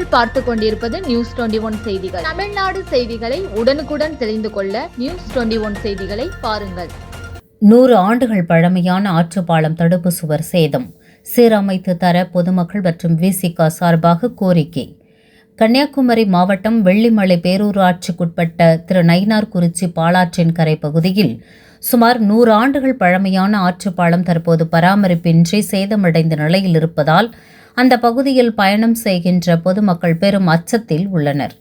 நீங்கள் பார்த்து கொண்டிருப்பது நியூஸ் டுவெண்டி ஒன் செய்திகள். தமிழ்நாடு செய்திகளை உடனுக்குடன் தெரிந்து கொள்ள நியூஸ் டுவெண்டி ஒன் செய்திகளை பாருங்கள். நூறு ஆண்டுகள் பழமையான ஆற்றுப்பாலம் தடுப்பு சுவர் சேதம். சீரமைத்து தர பொதுமக்கள் மற்றும் விசிகா சார்பாக கோரிக்கை. கன்னியாகுமரி மாவட்டம் வெள்ளிமலை பேரூராட்சிக்குட்பட்ட திரு நயினார்குறிச்சி பாலாற்றின் கரை பகுதியில் சுமார் நூறு ஆண்டுகள் பழமையான ஆற்றுப்பாலம் தற்போது பராமரிப்பின்றி சேதமடைந்த நிலையில் இருப்பதால் அந்த பகுதியில் பயணம் செய்கின்ற பொதுமக்கள் பெரும் அச்சத்தில் உள்ளனர்.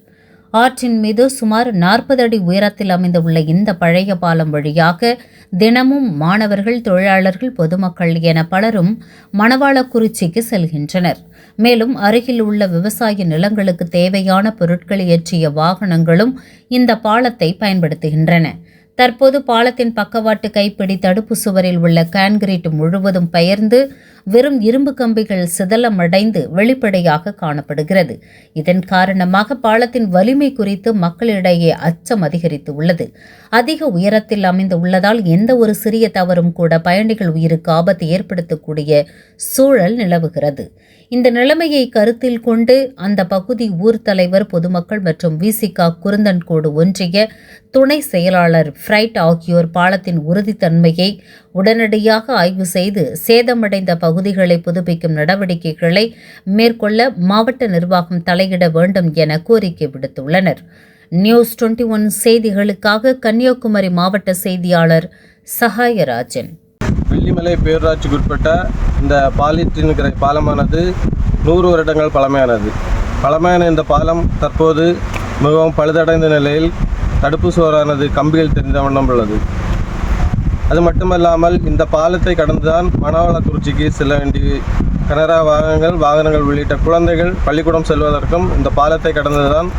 ஆற்றின் மீது சுமார் நாற்பது அடி உயரத்தில் அமைந்துள்ள இந்த பழைய பாலம் வழியாக தினமும் மாணவர்கள் தொழிலாளர்கள் பொதுமக்கள் என பலரும் மணவாளக்குறிச்சிக்கு செல்கின்றனர். மேலும் அருகில் உள்ள விவசாய நிலங்களுக்கு தேவையான பொருட்களை ஏற்றிய வாகனங்களும் இந்த பாலத்தை பயன்படுத்துகின்றன. தற்போது பாலத்தின் பக்கவாட்டு கைப்பிடி தடுப்பு சுவரில் உள்ள கான்கிரீட் முழுவதும் பெயர்ந்து வெறும் இரும்பு கம்பிகள் சிதலமடைந்து வெளிப்படையாக காணப்படுகிறது. இதன் காரணமாக பாலத்தின் வலிமை குறித்து மக்களிடையே அச்சம் அதிகரித்து உள்ளது அதிக உயரத்தில் அமைந்து உள்ளதால் எந்த ஒரு சிறிய தவறும் கூட பயணிகள் உயிருக்கு ஆபத்து ஏற்படுத்தக்கூடிய சூழல் நிலவுகிறது. இந்த நிலைமையை கருத்தில் கொண்டு அந்த பகுதி ஊர் தலைவர் பொதுமக்கள் மற்றும் விசிகா குருந்தன்கோடு ஒன்றிய துணை செயலாளர் ஃப்ரைட் ஆகியோர் பாலத்தின் உறுதித்தன்மையை உடனடியாக ஆய்வு செய்து சேதமடைந்த பகுதிகளை புதுப்பிக்கும் நடவடிக்கைகளை மேற்கொள்ள மாவட்ட நிர்வாகம் தலையிட வேண்டும் என கோரிக்கை விடுத்துள்ளனர். நியூஸ் டுவெண்ட்டி ஒன் செய்திகளுக்காக கன்னியாகுமரி மாவட்ட செய்தியாளர் சகாயராஜன். வெள்ளிமலை பேரூராட்சிக்குட்பட்ட இந்த பாலித்தீன் பாலமானது நூறு வருடங்கள் பழமையானது. பழமையான இந்த பாலம் தற்போது மிகவும் பழுதடைந்த நிலையில் தடுப்பு சுவரானது கம்பிகள் தெரிந்த வண்ணம் உள்ளது. அது மட்டுமல்லாமல் இந்த பாலத்தை கடந்துதான் மணவாளக்குறிச்சிக்கு செல்ல வேண்டிய கனரா வாகனங்கள் வாகனங்கள் உள்ளிட்ட குழந்தைகள் பள்ளிக்கூடம் செல்வதற்கும் இந்த பாலத்தை கடந்துதான்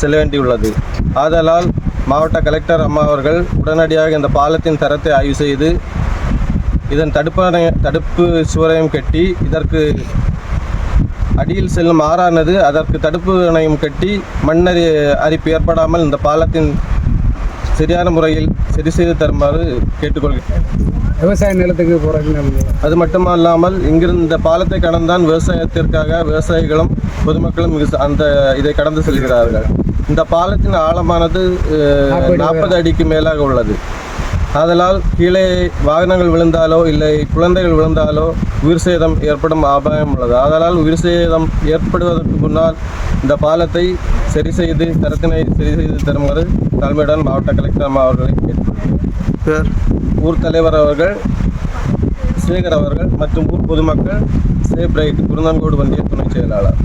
செல்ல வேண்டியுள்ளது. ஆதலால் மாவட்ட கலெக்டர் அம்மா அவர்கள் உடனடியாக இந்த பாலத்தின் தரத்தை ஆய்வு செய்து இதன் தடுப்பணை தடுப்பு சுவரையும் கட்டி இதற்கு அடியில் செல்லும் ஆறானது அதற்கு தடுப்பு அணையும் கட்டி மண்ணரி அரிப்பு ஏற்படாமல் இந்த பாலத்தின் சரியான முறையில் சரி செய்து தருமாறு கேட்டுக்கொள்கிறேன். விவசாய நிலத்துக்கு அது மட்டுமல்லாமல் இங்கிருந்து இந்த பாலத்தை கடந்தான் விவசாயத்திற்காக விவசாயிகளும் பொதுமக்களும் அந்த இதை கடந்து செல்கிறார்கள். இந்த பாலத்தின் ஆழமானது நாற்பது அடிக்கு மேலாக உள்ளது. ஆதலால் கீழே வாகனங்கள் விழுந்தாலோ இல்லை குழந்தைகள் விழுந்தாலோ உயிர் சேதம் ஏற்படும் அபாயம் உள்ளது. ஆதலால் உயிர் சேதம் ஏற்படுவதற்கு முன்னால் இந்த பாலத்தை சரி செய்து தரத்தினை சரி செய்து தருமாறு தலைமையுடன் மாவட்ட கலெக்டர் அம்மா அவர்களை கேட்டுக்கொள்கிறேன். ஊர் தலைவர் அவர்கள் சேகர் அவர்கள் மற்றும் ஊர் பொதுமக்கள் சேப் ரைட் குருந்தான்கோடு வந்திய துணை செயலாளர்